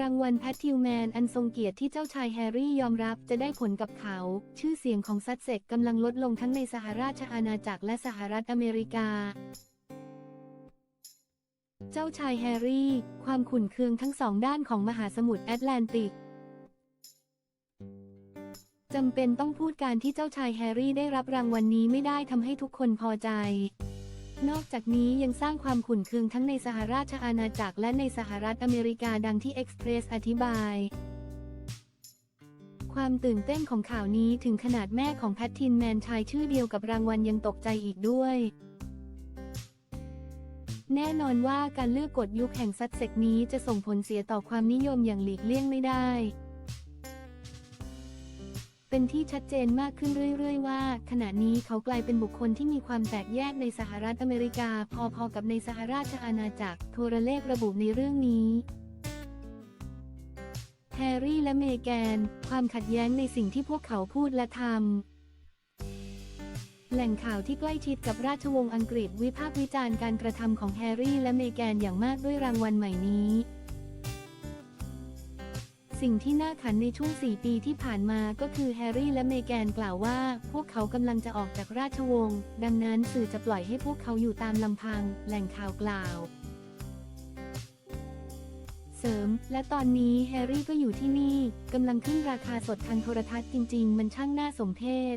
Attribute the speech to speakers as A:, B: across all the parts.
A: รางวัลแพททิวแมนอันทรงเกียรติที่เจ้าชายแฮร์รี่ยอมรับจะได้ผลกับเขา ชื่อเสียงของซัสเซ็กกำลังลดลงทั้งในสหราชอาณาจักรและสหรัฐอเมริกา เจ้าชายแฮร์รี่ ความขุ่นเคืองทั้งสองด้านของมหาสมุทรแอตแลนติกจำเป็นต้องพูดการที่เจ้าชายแฮร์รี่ได้รับรางวัลนนี้ไม่ได้ทำให้ทุกคนพอใจ นอกจากนี้ยังสร้างความขุ่นเคืองทั้งในสหราชอาณาจักรและในสหรัฐอเมริกาดังที่เอ็กซ์เพรสอธิบาย ความตื่นเต้นของข่าวนี้ถึงขนาดแม่ของแพททินแมนชายชื่อเดียวกับรางวัลยังตกใจอีกด้วย แน่นอนว่าการเลือกกฎยุคแห่งซัดเซกนี้จะส่งผลเสียต่อความนิยมอย่างหลีกเลี่ยงไม่ได้ เป็นที่ชัดเจนมากขึ้นเรื่อย ๆ ว่า ขณะนี้เขากลายเป็นบุคคลที่มีความแตกแยกในสหรัฐอเมริกา พอๆกับในสหราชอาณาจักร โทรเลขระบุในเรื่องนี้แฮร์รี่และเมแกน ความขัดแย้งในสิ่งที่พวกเขาพูดและทำแหล่งข่าวที่ใกล้ชิดกับราชวงศ์อังกฤษวิพากษ์วิจารณ์การกระทำของแฮร์รี่และเมแกนอย่างมากด้วยรางวัลใหม่นี้ สิ่งที่น่าขันในช่วง 4 ปีที่ผ่านมาก็คือแฮร์รี่และเมแกนกล่าวว่า พวกเขากำลังจะออกจากราชวงศ์ ดังนั้นสื่อจะปล่อยให้พวกเขาอยู่ตามลำพัง แหล่งข่าวกล่าว เสริม และตอนนี้แฮร์รี่ก็อยู่ที่นี่กำลังขึ้นราคาสดทางโทรทัศน์จริง ๆ มันช่างน่าสมเพช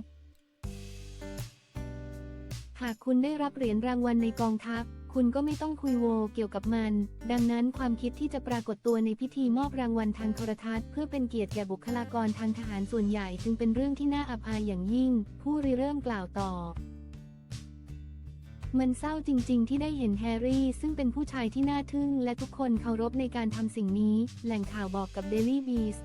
A: หากคุณได้รับเหรียญรางวัลในกองทัพ คุณก็ไม่ต้องคุยโวเกี่ยวกับมัน ดังนั้นความคิดที่จะปรากฏตัวในพิธีมอบรางวัลทางโทรทัศน์ เพื่อเป็นเกียรติแก่บุคลากรทางทหารส่วนใหญ่จึงเป็นเรื่องที่น่าอับอายอย่างยิ่ง ผู้ริเริ่มกล่าวต่อมันเศร้าจริง ๆ ที่ได้เห็นแฮร์รี่ ซึ่งเป็นผู้ชายที่น่าทึ่ง และทุกคนเคารพในการทำสิ่งนี้ แหล่งข่าวบอกกับ Daily Beast